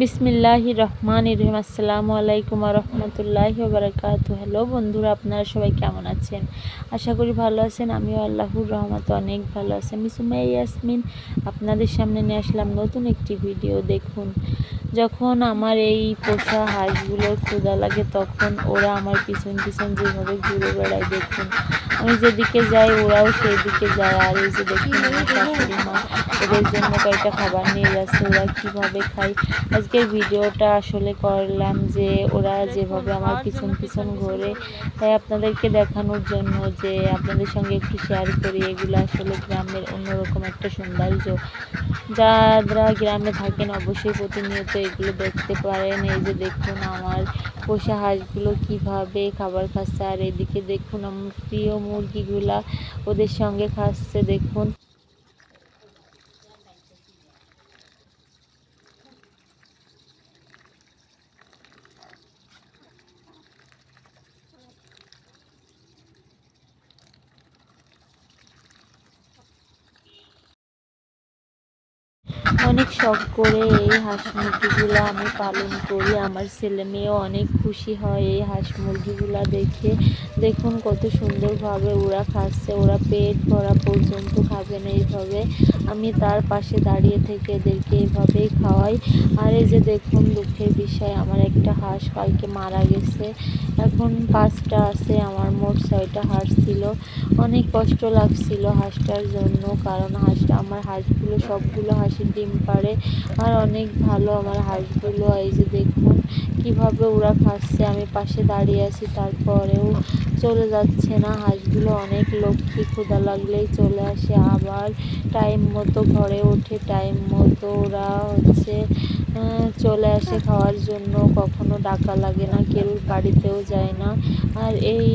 বিসমিল্লাহি রহমান রহিম। আসসালামু আলাইকুম রহমতুল্লাহি বারাকাত হ্যালো বন্ধুরা, আপনারা সবাই কেমন আছেন? আশা করি ভালো আছেন, আমিও আল্লাহুর রহমতে অনেক ভালো আছি। আমি সুমাই ইয়াসমিন, আপনাদের সামনে নিয়ে আসলাম নতুন একটি ভিডিও দেখুন। যখন আমার এই পোষা হাঁসগুলোর ক্ষুদা লাগে, তখন ওরা আমার পিছন পিছন যেভাবে ঘুরে বেড়ায় দেখুন। আমি যেদিকে যাই, ওরাও সেই দিকে যায়। আর এই যে শাশুড়ি মা, ওদের জন্য কয়েকটা খাবার নিয়ে যাচ্ছে, ওরা কীভাবে খায়? আজকের ভিডিওটা আসলে করলাম যে, ওরা যেভাবে আমার পিছন পিছন ঘোরে। তাই আপনাদেরকে দেখানোর জন্য যে, আপনাদের সঙ্গে একটু শেয়ার করি। এগুলো আসলে গ্রামের অন্যরকম একটা সৌন্দর্য। যারা গ্রামে থাকেন, অবশ্যই প্রতিনিয়ত এগুলো দেখতে পারেন। এই যে দেখুন, আমার পোষা হাঁসগুলো কীভাবে খাবার খাচ্ছে? আর এদিকে দেখুন, আমার প্রিয় মুরগিগুলা ওদের সঙ্গে খাচ্ছে, দেখুন। অনেক শখ করে এই হাঁস মুরগিগুলো আমি পালন করি। আমার ছেলে মেয়েও অনেক খুশি হয় এই হাঁস মুরগিগুলো দেখে। দেখুন কত সুন্দরভাবে ওরা খাচ্ছে, ওরা পেট ভরা পর্যন্ত খাবে না এইভাবে। আমি তার পাশে দাঁড়িয়ে থেকে এদেরকে এইভাবেই খাওয়াই। আর এই যে দেখুন দুঃখের বিষয়, আমার একটা হাঁস কালকে মারা গেছে। এখন পাঁচটা আছে, আমার মোট ছয়টা হাঁস ছিল। অনেক কষ্ট লাগছিল হাঁসটার জন্য, কারণ হাঁসটা, আমার হাঁসগুলো সবগুলো হাঁসের ডিম পারে। আর অনেক ভালো আমার হাঁসগুলো এই যে দেখুন কীভাবে ওরা খাচ্ছে আমি পাশে দাঁড়িয়ে আছি, তারপরেও চলে যাচ্ছে না। হাঁসগুলো অনেক লক্ষ্মী ক্ষুদা লাগলেই চলে আসে। আবার টাইম মতো ঘরে ওঠে টাইম মতো ওরা হচ্ছে চলে আসে খাওয়ার জন্য। কখনো ডাকা লাগে না, কেউ বাড়িতেও যায় না। আর এই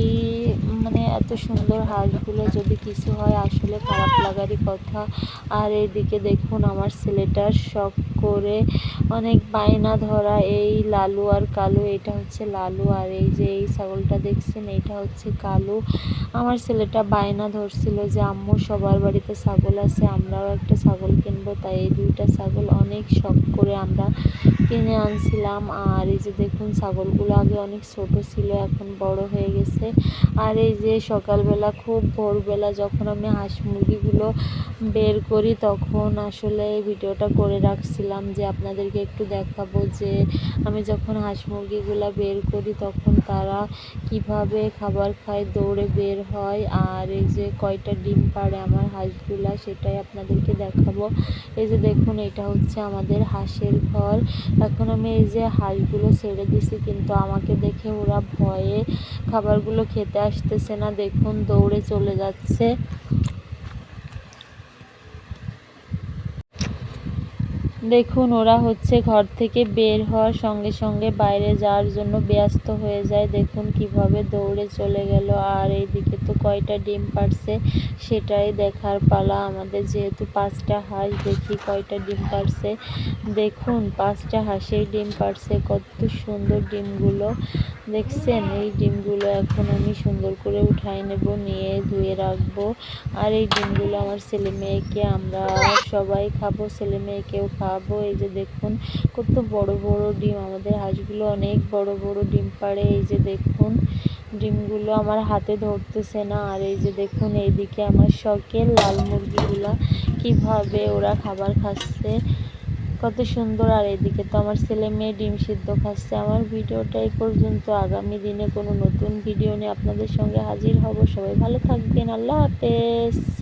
এত সুন্দর হাঁসগুলো যদি কিছু হয় আসলে খারাপ লাগারই কথা। আর এইদিকে দেখুন আমার ছেলেটার শখ করে অনেক বায়না ধরা, এই লালু আর কালু, এটা হচ্ছে লালু। আর এই যে এই ছাগলটা দেখছেন এইটা হচ্ছে কালু। আমার ছেলেটা বায়না ধরছিল যে, আম্মু, সবার বাড়িতে ছাগল আছে, আমরাও একটা ছাগল কিনবো। তাই এই দুইটা ছাগল অনেক শখ করে আমরা কিনে আনছিলাম। আর এই যে দেখুন, ছাগলগুলো আগে অনেক ছোট ছিল, এখন বড় হয়ে গেছে। আর এই যে সকালবেলা, খুব ভোরবেলা যখন আমি হাঁস মুরগিগুলো বের করি, তখন আসলে ভিডিওটা করে রাখছিলাম যে আপনাদেরকে একটু দেখাবো যে আমি যখন হাঁস মুরগিগুলো বের করি, তখন তারা কীভাবে খাবার খায়, দৌড়ে বের হয় আর এই যে কয়টা ডিম পাড়ে আমার হাঁসগুলা সেটাই আপনাদেরকে দেখাবো। এই যে দেখুন, এটা হচ্ছে আমাদের হাঁসের ঘর। এখন আমি এই যে হাঁসগুলো ছেড়ে দিছি, কিন্তু আমাকে দেখে ওরা ভয়ে খাবারগুলো খেতে আসতেছে না। দেখুন, দৌড়ে চলে যাচ্ছে। দেখুন, ওরা হচ্ছে ঘর থেকে বের হওয়ার সঙ্গে সঙ্গে বাইরে যাওয়ার জন্য ব্যস্ত হয়ে যায়। দেখুন কীভাবে দৌড়ে চলে গেল। আর এইদিকে তো কয়টা ডিম পারছে সেটাই দেখার পালা। আমাদের যেহেতু পাঁচটা হাঁস, দেখি কয়টা ডিম পারছে দেখুন, পাঁচটা হাঁসের ডিম পারছে কত সুন্দর ডিমগুলো। দেখছেন? এই ডিমগুলো এখন আমি সুন্দর করে উঠাই নেব, নিয়ে ধুয়ে রাখব। আর এই ডিমগুলো আমার ছেলে মেয়েকে আমরা সবাই খাব। ছেলে মেয়েকেও খাব এই যে দেখুন কত বড় বড় ডিম, আমাদের হাঁসগুলো অনেক বড় বড় ডিম পাড়ে, এই যে দেখুন ডিমগুলো আমার হাতে ধরতেছে না, আর এই যে দেখুন এইদিকে আমার শখের লাল মুরগিগুলো, কীভাবে ওরা খাবার খাচ্ছে, কত সুন্দর, আর এদিকে তো আমার ছেলে মেয়ে ডিম সিদ্ধ খাচ্ছে। আমার ভিডিওটা এই পর্যন্ত, আগামী দিনে কোনো নতুন ভিডিও নিয়ে আপনাদের সঙ্গে হাজির হব। সবাই ভালো থাকবেন, আল্লাহ হাফেজ।